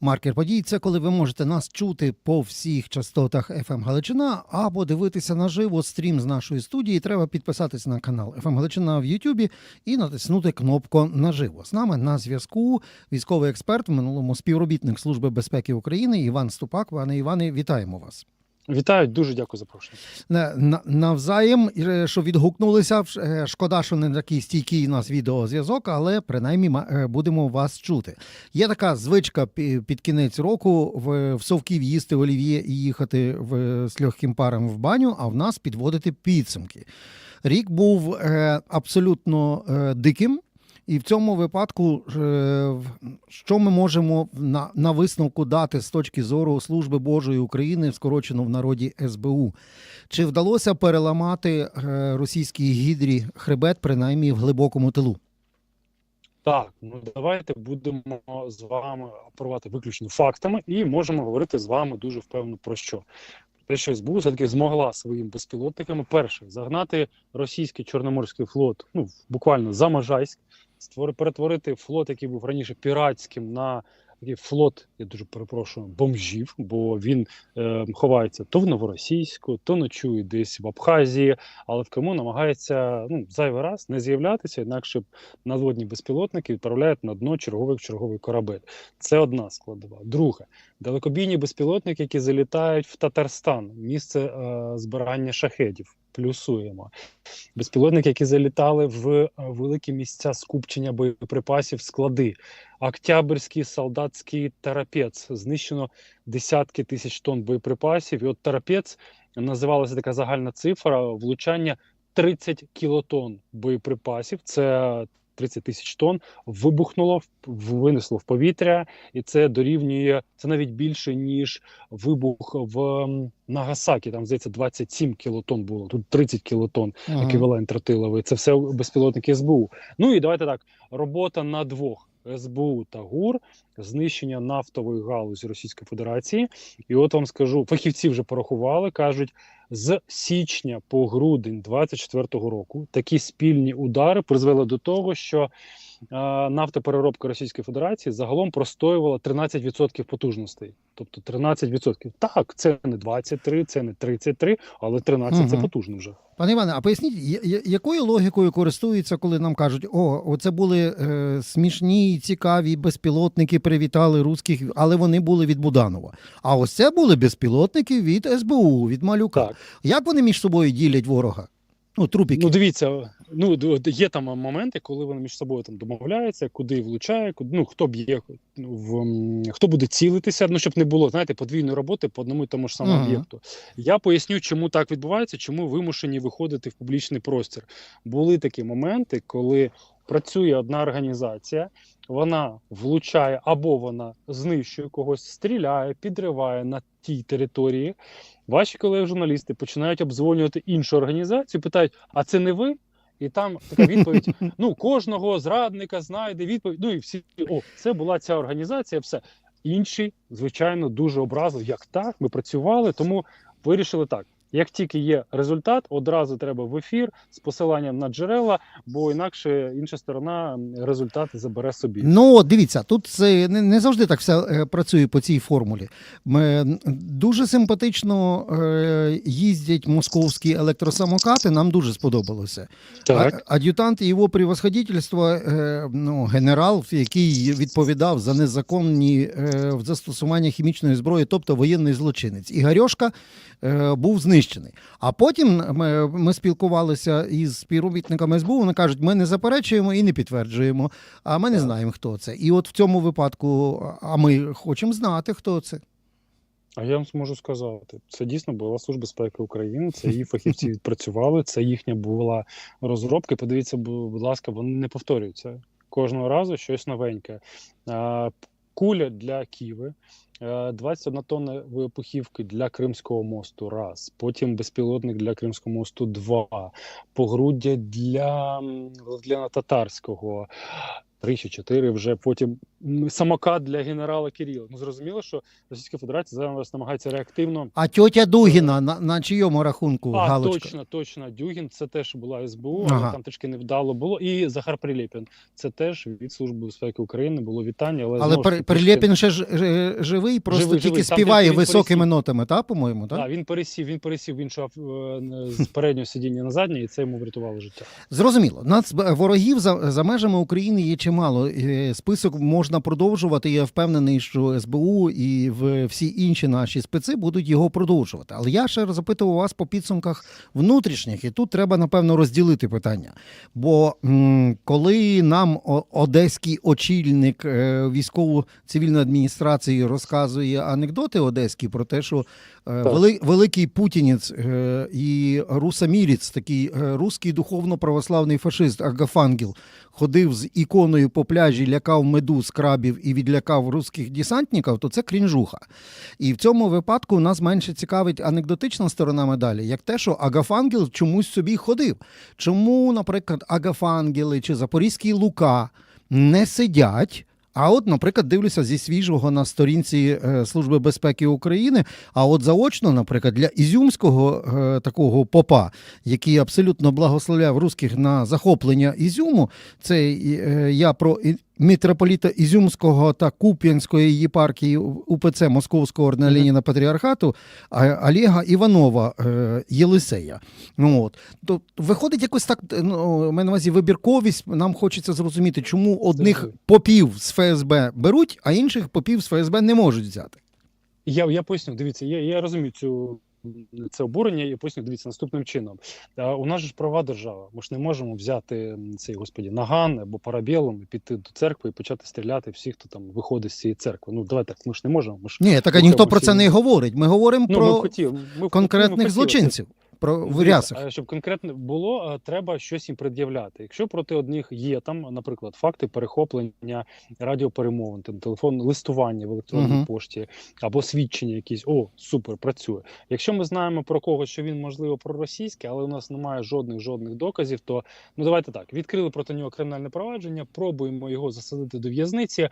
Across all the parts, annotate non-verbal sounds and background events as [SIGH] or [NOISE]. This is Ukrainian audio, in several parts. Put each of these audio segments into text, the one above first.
Маркер подій це коли ви можете нас чути по всіх частотах FM Галичина або дивитися наживо стрім з нашої студії. Треба підписатись на канал FM Галичина в Ютубі і натиснути кнопку наживо. З нами на зв'язку військовий експерт, в минулому співробітник Служби безпеки України Іван Ступак. Пане Іване, вітаємо вас. Вітаю, дуже дякую за запрошення. На- на- Навзаєм, е, що відгукнулися. Е, Шкода, що не такий стійкий у нас відеозв'язок, але принаймні е, будемо вас чути. Є така звичка під кінець року в, Совків їсти олів'є і їхати в, з легким паром в баню, а в нас підводити підсумки. Рік був абсолютно диким. І в цьому випадку, е, що ми можемо на, на висновку дати з точки зору Служби Божої України, скорочено в народі СБУ? Чи вдалося переламати е, російській гідрі хребет, принаймні в глибокому тилу? Так, ну давайте будемо з вами оперувати виключно фактами і можемо говорити з вами дуже впевнено про що. Те, що СБУ все-таки змогла своїми безпілотниками перше загнати російський чорноморський флот, ну буквально за Можайськ, перетворити флот, який був раніше піратським, на такий флот, я дуже перепрошую, бомжів, бо він е, ховається то в Новоросійську, то ночує десь в Абхазії, але в Криму намагається ну зайвий раз не з'являтися, інакше надводні безпілотники відправляють на дно черговий черговий корабель. Це одна складова. Друге, далекобійні безпілотники, які залітають в Татарстан, місце е, збирання шахедів. Плюсуємо безпілотники, які залітали в е, великі місця скупчення боєприпасів, склади. Октябрьський солдатський тарапець знищено десятки тисяч тонн боєприпасів. І от тарапець називалася така загальна цифра влучання 30 кілотон боєприпасів. Це 30 тисяч тонн вибухнуло, винесло в повітря, і це дорівнює це навіть більше ніж вибух в Нагасакі. Там здається 27 кілотон було. Тут 30 кілотон еквівалент тротиловий. Це все безпілотники СБУ. Ну і давайте так: робота на двох СБУ та ГУР, знищення нафтової галузі Російської Федерації. І от вам скажу, фахівці вже порахували, кажуть, з січня по грудень 24-го року такі спільні удари призвели до того, що нафтопереробка Російської Федерації загалом простоювала 13% потужностей. Тобто 13%. Так, це не 23, це не 33, але 13 це потужно вже. Пане Іване, а поясніть, якою логікою користуються, коли нам кажуть, о, оце були е, смішні, цікаві безпілотники, привітали русських, але вони були від Буданова. А ось це були безпілотники від СБУ, від Малюка. Так. Як вони між собою ділять ворога? Ну, трупіки. Ну, дивіться, ну є там моменти, коли вони між собою там домовляються, куди влучає, куди, ну хто б'є, ну, в хто буде цілитися, ну щоб не було знаєте, подвійної роботи по одному і тому ж самому об'єкту. Я поясню, чому так відбувається, чому вимушені виходити в публічний простір. Були такі моменти, коли працює одна організація, вона влучає або вона знищує когось, стріляє, підриває на тій території. Ваші колеги-журналісти починають обдзвонювати іншу організацію, питають: а це не ви? І там така відповідь: [LAUGHS] ну, кожного зрадника знайде відповідь. Ну і всі, о, це була ця організація, все. Інші, звичайно, дуже образили. Як так? Ми працювали, тому вирішили так. Як тільки є результат, одразу треба в ефір з посиланням на джерела, бо інакше інша сторона результат забере собі. Ну, дивіться, тут це не, завжди так все е, працює по цій формулі. Ми, дуже симпатично е, їздять московські електросамокати, нам дуже сподобалося. Так, ад'ютант його превосходительство, е, ну, генерал, який відповідав за незаконні е, застосування хімічної зброї, тобто воєнний злочинець. Ігорьошка е, був знищений. А потім ми, ми спілкувалися із співробітниками СБУ, вони кажуть, ми не заперечуємо і не підтверджуємо, а ми не знаємо, хто це. І от в цьому випадку, а ми хочемо знати, хто це. А я вам можу сказати, це дійсно була служба безпеки України. Це її фахівці [LAUGHS] відпрацювали. Це їхня була розробка. Подивіться, бу- будь ласка, вони не повторюються кожного разу щось новеньке. Куля для Києва, 21 тонна вибухівки для Кримського мосту. Раз, потім безпілотник для Кримського мосту. Два, погруддя для для Татарського. Три чи чотири вже потім самокат для генерала Кирила. Ну зрозуміло, що Російська Федерація зараз намагається реактивно. А тьотя Дугіна на, на чийому рахунку А, галочка? точно, точно. Дюгін це теж була СБУ, Ага. але там трішки невдало було. І Захар Прилєпін. Це теж від Служби безпеки України було вітання. Але, Але знову Прилєпін ще ж е, живий, просто Живий, тільки живий. Співає високими пересів. нотами, та, по-моєму, так? Так, він пересів, він пересів в іншу е, з переднього сидіння на заднє, і це йому врятувало життя. Зрозуміло. Нас ворогів за, за межами України є чимало. Список можна продовжувати. Я впевнений, що СБУ і всі інші наші специ будуть його продовжувати. Але я ще запитував вас по підсумках внутрішніх, і тут треба напевно розділити питання. Бо коли нам одеський очільник е, військово-цивільної адміністрації розказує анекдоти одеські про те, що е, великий путінець е, і русаміріць, такий руський духовно-православний фашист Агафангел, ходив з іконою по пляжі, лякав медуз, крабів і відлякав русських десантників, то це крінжуха. І в цьому випадку нас менше цікавить анекдотична сторона медалі, як те, що Агафангел чомусь собі ходив. Чому, наприклад, Агафангели чи Запорізький Лука не сидять? А от, наприклад, дивлюся зі свіжого на сторінці е, Служби безпеки України. А от заочно, наприклад, для ізюмського е, такого попа, який абсолютно благословляв русських на захоплення Ізюму, це е, я про митрополіта Ізюмського та Куп'янської єпархії УПЦ Московського ордена. Леніна Патріархату Олега Іванова е, Єлисея. Ну, от. То виходить якось так, ну, у мене на увазі вибірковість. Нам хочеться зрозуміти, чому одних попів з ФСБ беруть, а інших попів з ФСБ не можуть взяти. Я, я поясню, дивіться, я, я розумію цю. Це обурення, і поясню, дивіться наступним чином. У нас ж права держава. Ми ж не можемо взяти цей господі наган або парабелом і піти до церкви і почати стріляти всіх, хто там виходить з цієї церкви. Ну давайте так, ми ж не можемо. Ми ж Ні, так ніхто про це не говорить. Ми говоримо ну, про. Ми, хотів, ми конкретних б хотіли злочинців, про Дивіться, вирясах. Щоб конкретно було, е, треба щось їм пред'являти. Якщо проти одних є там, наприклад, факти перехоплення радіоперемовин, там, телефон листування в електронній Мгм. пошті або свідчення якісь, о, супер, працює. Якщо ми знаємо про когось, що він можливо проросійський, але у нас немає жодних жодних доказів, то ну давайте так: відкрили проти нього кримінальне провадження, пробуємо його засадити до в'язниці.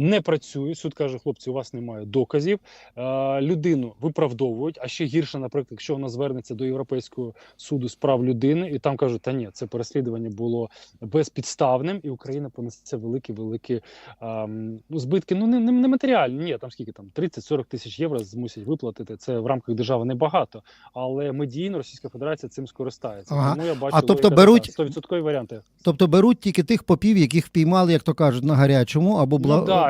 Не працює. Суд каже, хлопці, у вас немає доказів. Е, людину виправдовують. А ще гірше, наприклад, якщо вона звернеться до Європейського суду з прав людини, і там кажуть, та ні, це переслідування було безпідставним, і Україна понесе великі великі ем, ну, збитки. Ну не, не, не матеріальні. Ні, там скільки там 30-40 тисяч євро змусять виплатити. Це в рамках держави небагато, але медійно Російська Федерація цим скористається. Ага. Тому я бачу А тобто беруть- така, 100% варіанти. Тобто беруть тільки тих попів, яких впіймали, як то кажуть, на гарячому, або бла... ну, да,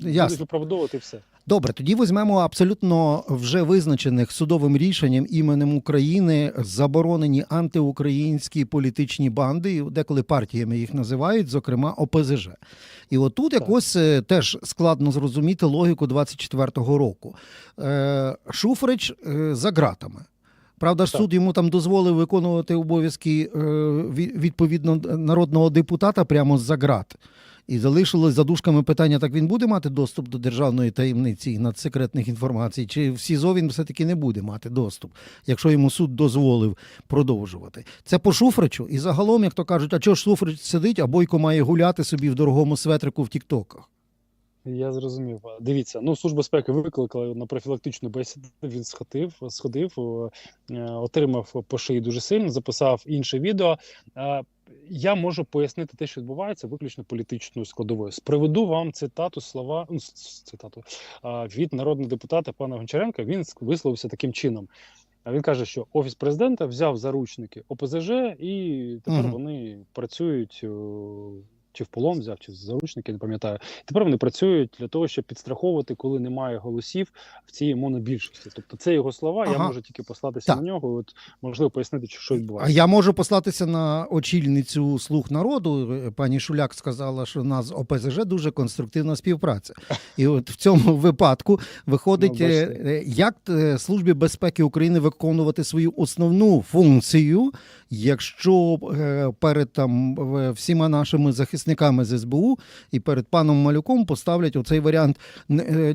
Ясно. виправдовувати все. Добре, тоді візьмемо абсолютно вже визначених судовим рішенням іменем України заборонені антиукраїнські політичні банди, деколи партіями їх називають, зокрема ОПЗЖ. І отут Так. якось е, теж складно зрозуміти логіку 24-го року. Е, Шуфрич е, за ґратами. Правда ж, Так. суд йому там дозволив виконувати обов'язки е, відповідно народного депутата прямо з-за ґрат. І залишилось за дужками питання: так він буде мати доступ до державної таємниці і надсекретних інформацій, чи в СІЗО він все-таки не буде мати доступ, якщо йому суд дозволив продовжувати. Це по Шуфричу. І загалом, як то кажуть, а чого ж Шуфрич сидить, а Бойко має гуляти собі в дорогому светрику в Тіктоках. Я зрозумів. Дивіться, ну служба безпеки викликала на профілактичну бесіду. Він сходив, сходив, е, отримав по шиї дуже сильно, записав інше відео. Я можу пояснити те, що відбувається, виключно політичною складовою. Сприведу вам цитату слова ну, цитату від народного депутата пана Гончаренка. Він висловився таким чином. Він каже, що офіс президента взяв заручники ОПЗЖ, і тепер Мгм. вони працюють чи в полон взяв, чи в заручники, не пам'ятаю. Тепер вони працюють для того, щоб підстраховувати, коли немає голосів в цій монобільшості. Тобто, це його слова. Я можу тільки послатися Так. на нього. От можливо пояснити, що А я можу послатися на очільницю слуг народу. Пані Шуляк сказала, що у нас ОПЗЖ дуже конструктивна співпраця. І от в цьому випадку виходить, Ну, е, е, як е, Службі безпеки України виконувати свою основну функцію, якщо е, перед там е, всіма нашими захисниками захисниками з СБУ і перед паном Малюком поставлять оцей варіант. Е,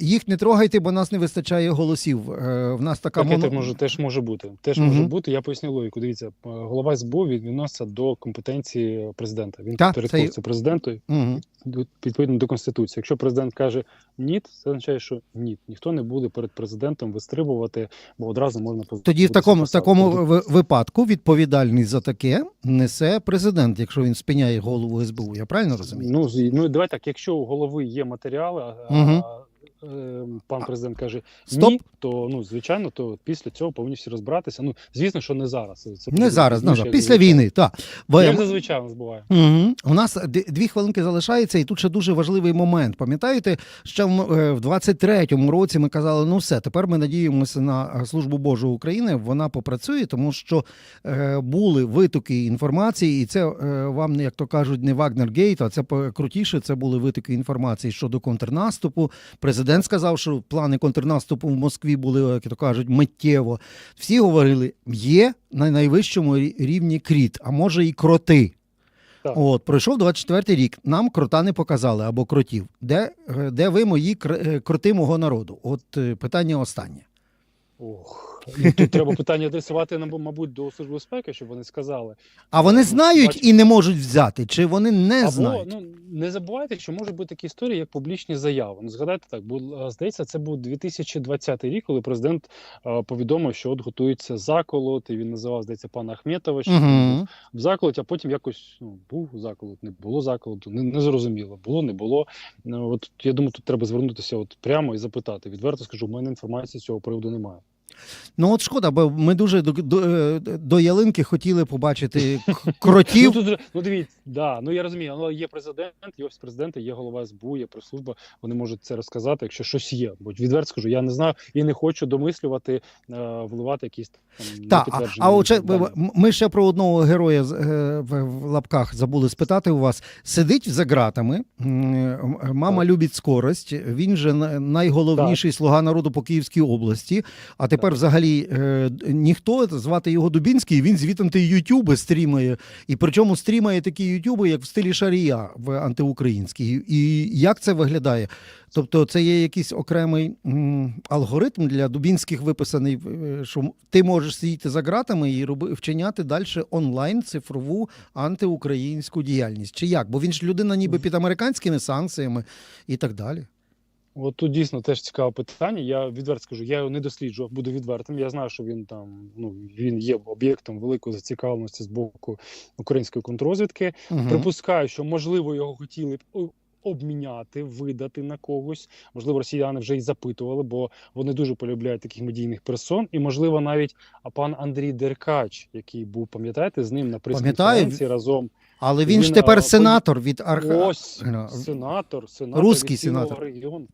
Їх не трогайте, бо нас не вистачає голосів. Е, В нас така Таке моно- може, теж може бути. Теж Мгм. може бути. Я поясню логіку. Дивіться, е, голова СБУ відноситься до компетенції президента. Він підпорядковується президенту Мгм. до- відповідно до конституції. Якщо президент каже ні, це означає, що ні, ніхто не буде перед президентом вистрибувати, бо одразу можна Тоді в такому, в такому випадку відповідальність за таке несе президент, якщо він спиняє голову СБУ. Я правильно розумію? Ну, ну давай так, якщо у голови є матеріали, угу. А, пан президент каже Стоп. ні, то ну звичайно, то після цього повинні всі розбиратися. Ну звісно, що не зараз. Це Не зараз, не зараз. після війни. Так. Ви- Як зазвичай у нас буває. Угу. У нас дві хвилинки залишається, і тут ще дуже важливий момент. Пам'ятаєте, ще в, е, в 23-му році ми казали, ну все, тепер ми надіємося на е, службу Божу України. Вона попрацює, тому що е, були витоки інформації, і це е, вам, як то кажуть, не Вагнергейт, а це крутіше. Це були витоки інформації щодо контрнаступу. Президент сказав, що плани контрнаступу в Москві були, як то кажуть, миттєво. Всі говорили, є на найвищому рівні кріт, а може і кроти. Так. От, пройшов 24-й рік. Нам крота не показали або кротів. Де, е, де ви мої е, кроти мого народу? От е, питання останнє. Ох, ну, тут треба питання адресувати, нам, мабуть, до служби безпеки, щоб вони сказали. А вони Ну, знають і не можуть взяти, чи вони не Або знають? ну не забувайте, що можуть бути такі історії, як публічні заяви. Ну згадайте так, бо е, здається, це був 2020 рік, коли президент е, повідомив, що от готується заколот, і він називав здається пана Ахметова, що він був Угу. в заколоті, а потім якось ну, був заколот, не було заколоту, не, не зрозуміло, було, не було. Ну, от я думаю, тут треба звернутися от прямо і запитати. Відверто скажу, в мене інформації з цього приводу немає. Ну от шкода, бо ми дуже до, до, е, до ялинки хотіли побачити кротів. [LAUGHS] Ну, тут, ну дивіться, да, ну я розумію, але є президент, є офіс президента, є голова СБУ, є прес-служба. Вони можуть це розказати, якщо щось є. Бо відверто скажу, я не знаю і не хочу домислювати, е, вливати якісь там Так, а, а от ще, дані. м- ми ще про одного героя е, в, лапках забули спитати у вас. Сидить за ґратами, мама Так. любить скорость. Він же на- найголовніший слуга народу по Київській області. А тепер, взагалі, е, ніхто звати його Дубінський. Він звітом ютюби стрімає. І причому стрімає такі ютюби, як в стилі Шарія в антиукраїнській. І як це виглядає? Тобто, це є якийсь окремий м, алгоритм для Дубінських виписаний, е, що ти можеш сидіти за ґратами і роби, вчиняти далі онлайн цифрову антиукраїнську діяльність. Чи як? Бо він ж людина ніби під американськими санкціями і так далі. От тут дійсно теж цікаве питання. Я відверто скажу, я його не досліджував, буду відвертим. Я знаю, що він там ну він є об'єктом великої зацікавленості з боку української контррозвідки. Угу. Припускаю, що можливо його хотіли б обміняти, видати на когось. Можливо, росіяни вже й запитували, бо вони дуже полюбляють таких медійних персон. І можливо, навіть а пан Андрій Деркач, який був, пам'ятаєте, з ним на прес-конференції разом. Але він, Він, ж тепер а, сенатор від арха... Ось сенатор, сенатор Руський від сенатор. регіону.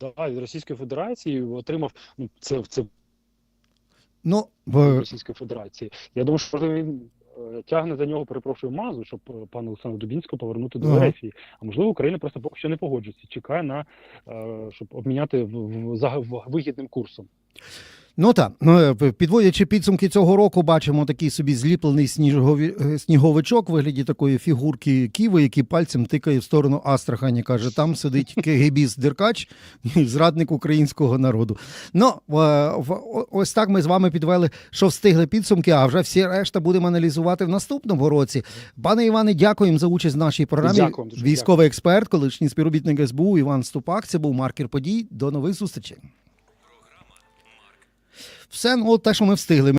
Да, від Російської Федерації отримав ну це, це Ну, в... Російської Федерації. Я думаю, що він е, тягне за нього, перепрошую, мазу, щоб пан пана Олександра Дубінського повернути до Ага. А можливо, Україна просто поки що не погоджується, чекає на е, щоб обміняти в, в, за в- вигідним курсом. Ну так, ну, е, підводячи підсумки цього року, бачимо такий собі зліплений снігові, е, сніговичок в вигляді такої фігурки Ківи, який пальцем тикає в сторону Астрахані. Каже, там сидить КГБіст Деркач, зрадник українського народу. Ну, е, ось так ми з вами підвели, що встигли підсумки, а вже всі решта будемо аналізувати в наступному році. Пане Іване, дякуємо за участь в нашій програмі. Дякую, дуже Військовий експерт, колишній співробітник СБУ Іван Ступак. Це був маркер подій. До нових зустрічей. Все, ну, те, що ми встигли.